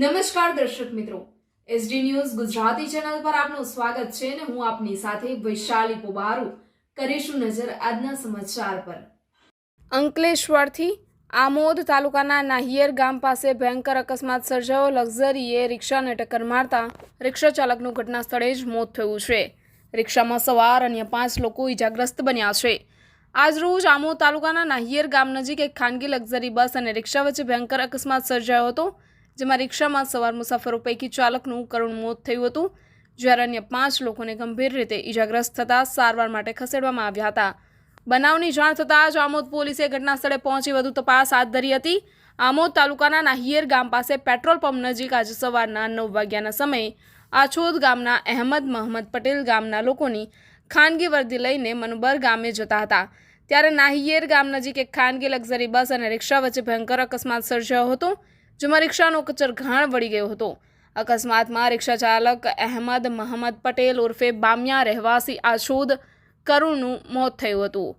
નમસ્કાર દર્શક મિત્રો. એસડી ન્યૂઝ ગુજરાતી ચેનલ પર આપનું સ્વાગત છે અને હું આપની સાથે વૈશાલી પોબારુ કરીશું નજર આજના સમાચાર પર. અંકલેશ્વરથી આમોદ તાલુકાના નાહિયેર ગામ પાસે ભયંકર અકસ્માત સર્જાયો. લક્ઝરીએ રિક્ષાને ટક્કર મારતા રિક્ષા ચાલકનું ઘટના સ્થળે જ મોત થયું છે. રિક્ષામાં સવાર અન્ય પાંચ લોકો ઇજાગ્રસ્ત બન્યા છે. આજરોજ આમોદ તાલુકાના નાહિયેર ગામ નજીક એક ખાનગી લક્ઝરી બસ અને રિક્ષા વચ્ચે ભયંકર અકસ્માત સર્જાયો હતો. જેમાં રિક્ષામાં સવાર મુસાફરો પૈકી ચાલકનું કરુણ મોત થયું હતું, જ્યારે અન્ય પાંચ લોકોને ગંભીર રીતે ઇજાગ્રસ્ત થતાં સારવાર માટે ખસેડવામાં આવ્યા હતા. બનાવની જાણ થતાં જ આમોદ પોલીસે ઘટના સ્થળે પહોંચી વધુ તપાસ હાથ ધરી હતી. આમોદ તાલુકાના નાહિયેર ગામ પાસે પેટ્રોલ પંપ નજીક આજે સવારના નવ વાગ્યાના સમયે આછોદ ગામના અહેમદ મહમદ પટેલ ગામના લોકોની ખાનગી વર્દી લઈને મનબર ગામે જતા હતા. ત્યારે નાહિયેર ગામ નજીક એક ખાનગી લક્ઝરી બસ અને રિક્ષા વચ્ચે ભયંકર અકસ્માત સર્જાયો હતો. જેમાં રિક્ષાનો કચર ઘાણ વળી ગયો હતો. અકસ્માતમાં રિક્ષા ચાલક અહેમદ મહમદ પટેલ ઉર્ફે બામિયા રહેવાસી આશોદ કરુણનું મોત થયું હતું.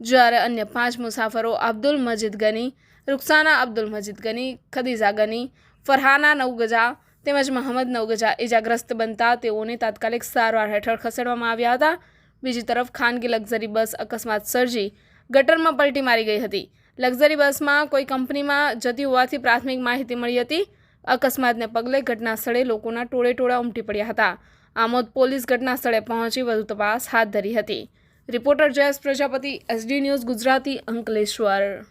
જ્યારે અન્ય પાંચ મુસાફરો અબ્દુલ મજીદ ગની, રૂકસાના અબ્દુલ મજીદ ગની, ખદીજા ગની, ફરહાના નવગજા તેમજ મહંમદ નવગજા ઇજાગ્રસ્ત બનતા તેઓને તાત્કાલિક સારવાર હેઠળ ખસેડવામાં આવ્યા હતા. બીજી તરફ ખાનગી લક્ઝરી બસ અકસ્માત સર્જી ગટરમાં પલટી મારી ગઈ હતી. લક્ઝરી બસમાં કોઈ કંપનીમાં જતી હોવાથી પ્રાથમિક માહિતી મળી હતી. અકસ્માતને પગલે ઘટના સ્થળે લોકોના ટોળે ટોળા ઉમટી પડ્યા હતા. આમોદ પોલીસ ઘટના સ્થળે પહોંચી વધુ તપાસ હાથ ધરી હતી. Reporter Jayesh Prajapati, SD news Gujarati Ankleshwar.